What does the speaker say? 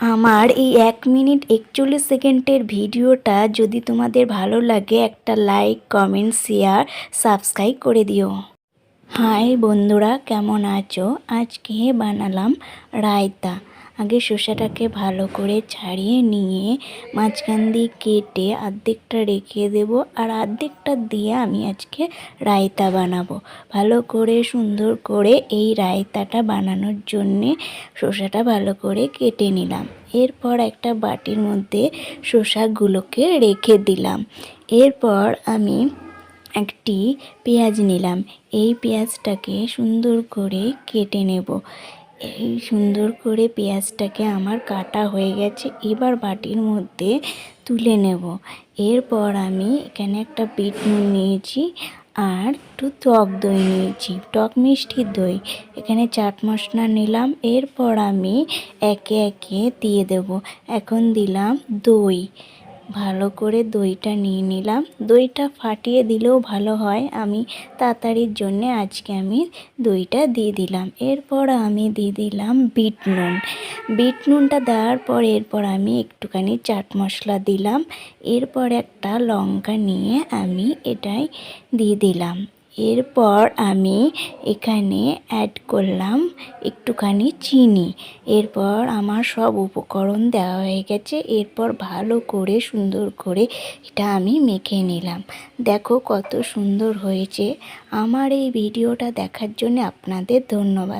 আমার এই এক মিনিট একচল্লিশ সেকেন্ডের ভিডিওটা যদি তোমাদের ভালো লাগে, একটা লাইক কমেন্ট শেয়ার সাবস্ক্রাইব করে দিও। হাই বন্ধুরা, কেমন আছো? আজকে বানালাম রায়তা। আগে শসাটাকে ভালো করে ছাড়িয়ে নিয়ে মাঝখান দিয়ে কেটে অর্ধেকটা রেখে দেবো। আর অর্ধেকটা দিয়ে আমি আজকে রায়তা বানাবো। ভালো করে সুন্দর করে এই রায়তাটা বানানোর জন্যে শসাটা ভালো করে কেটে নিলাম। এরপর একটা বাটির মধ্যে শসাগুলোকে রেখে দিলাম। এরপর আমি একটি পেঁয়াজ নিলাম। এই পেঁয়াজটাকে সুন্দর করে কেটে নেব। এই সুন্দর করে পেঁয়াজটাকে আমার কাটা হয়ে গেছে, এবার বাটির মধ্যে তুলে নেব। এরপর আমি এখানে একটা বিট নুন নিয়েছি আর একটু টক দই নিয়েছি, টক মিষ্টি দই। এখানে চাট মশলা নিলাম, এরপর আমি একে একে দিয়ে দেব। এখন দিলাম দই। ভালো করে দইটা নিয়ে নিলাম। দইটা ফাটিয়ে দিলেও ভালো হয়। আমি তাড়াতাড়ির জন্যে আজকে আমি দইটা দিয়ে দিলাম। এরপর আমি দিয়ে দিলাম বিট নুন। বিট নুনটা দেওয়ার পর এরপর আমি একটুখানি চাট মশলা দিলাম। এরপর একটা লঙ্কা নিয়ে আমি এটাই দিয়ে দিলাম। এরপর আমি এখানে অ্যাড করলাম একটুখানি চিনি। এরপর আমার সব উপকরণ দেওয়া হয়ে গেছে। এরপর ভালো করে, সুন্দর করে এটা আমি মেখে নিলাম। দেখো কত সুন্দর হয়েছে। আমার এই ভিডিওটা দেখার জন্য আপনাদের ধন্যবাদ।